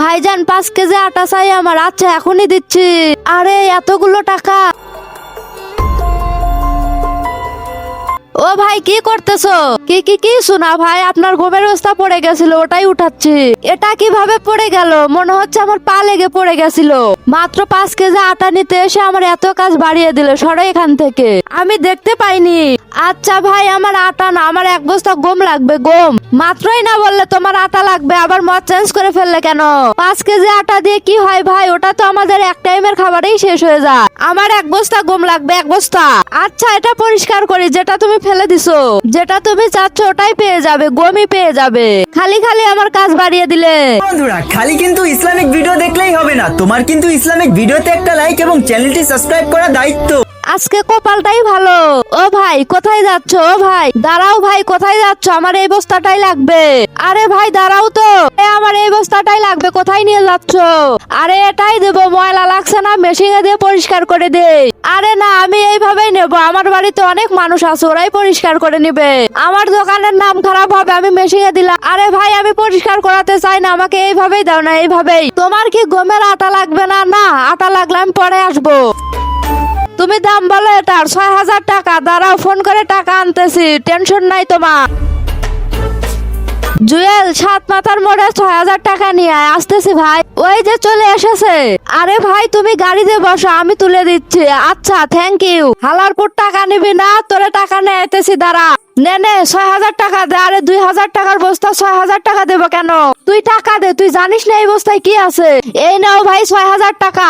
ভাইজান পাঁচ কেজি আটা চাই আমার আচ্ছা এখনই দিচ্ছি। আরে এতগুলো টাকা। ও ভাই, কি করতেছো? কি কি কি শোনা ভাই, আপনার ঘুমের অবস্থা পড়ে গেছিল, ওটাই উঠাচ্ছি। এটা কীভাবে পড়ে গেল? মনে হচ্ছে আমার পা লেগে পড়ে গেছিল। মাত্র পাঁচ কেজি আটা নিতে এসে আমার এত কাজ বাড়িয়ে দিল, সরো এখান থেকে। আমি দেখতে পাইনি। আচ্ছা ভাই, আমার আটা না, আমার এক বস্তা গম লাগবে, গম। মাত্রই না বললে তোমার আটা লাগবে, আবার মত চেঞ্জ করে ফেললে কেন? পাঁচ কেজি আটা দিয়ে কি হয় ভাই? ওটা তো আমাদের এক টাইমের খাবারেই শেষ হয়ে যায়। আমার এক বস্তা গম লাগবে, এক বস্তা। আচ্ছা এটা পরিষ্কার করি, যেটা তুমি ফেলে দিছো। যেটা তুমি চাচ্ছ ওটাই পেয়ে যাবে গমই পেয়ে যাবে। খালি খালি আমার কাজ বাড়িয়ে দিলে। বন্ধুরা খালি কিন্তু ইসলামিক ভিডিও দেখলেই হবে না। তোমার কিন্তু ইসলামিক ভিডিওতে একটা লাইক এবং চ্যানেলটি সাবস্ক্রাইব করা দায়িত্ব। আজকে কপালটাই ভালো। ও ভাই কোথায় যাচ্ছ? ও ভাই দাঁড়াও ভাই কোথায় যাচ্ছ? আমার এই বস্তাটাই লাগবে। আরে ভাই দাঁড়াও তো। আমার এই বস্তাটাই লাগবে, কোথায় নিয়ে যাচ্ছ? আরে এটাই দেবো, ময়লা লাগছে না, মেশিনে দিয়ে পরিষ্কার করে দে আরে না, আমি এইভাবেই নেব, আমার বাড়িতে অনেক মানুষ আছে, ওরাই পরিষ্কার করে নিবে। আমার দোকানের নাম খারাপ হবে, আমি মেশিনে দিলাম। আরে ভাই, আমি পরিষ্কার করাতে চাই না, আমাকে এইভাবেই দাও না, এইভাবেই। তোমার কি গমের আটা লাগবে না? না, আটা লাগলে আমি পরে আসব। তুমি দাম বলো এটার, ছয় হাজার টাকা, দাঁড়াও, ফোন করে টাকা আনতেছি, টেনশন নাই তোমার। জুয়েল, সাত মাথার মোড়ে ছয় হাজার টাকা নিয়ে আসতেছি ভাই। ওই যে চলে এসেছে। আরে ভাই, তুমি গাড়িতে বসো, আমি তুলে দিচ্ছি। আচ্ছা থ্যাংক ইউ হালারপুর টাকা নিবি না, তোরে টাকা নিয়ে আইতেছি, দাঁড়া। নে নে, ছয় হাজার টাকা দে। আরে দুই হাজার টাকার বস্তা ছয় হাজার টাকা দেবো কেন? তুই টাকা দে, তুই জানিস না এই বস্তায় কি আছে? এই নাও ভাই, ছয় হাজার টাকা।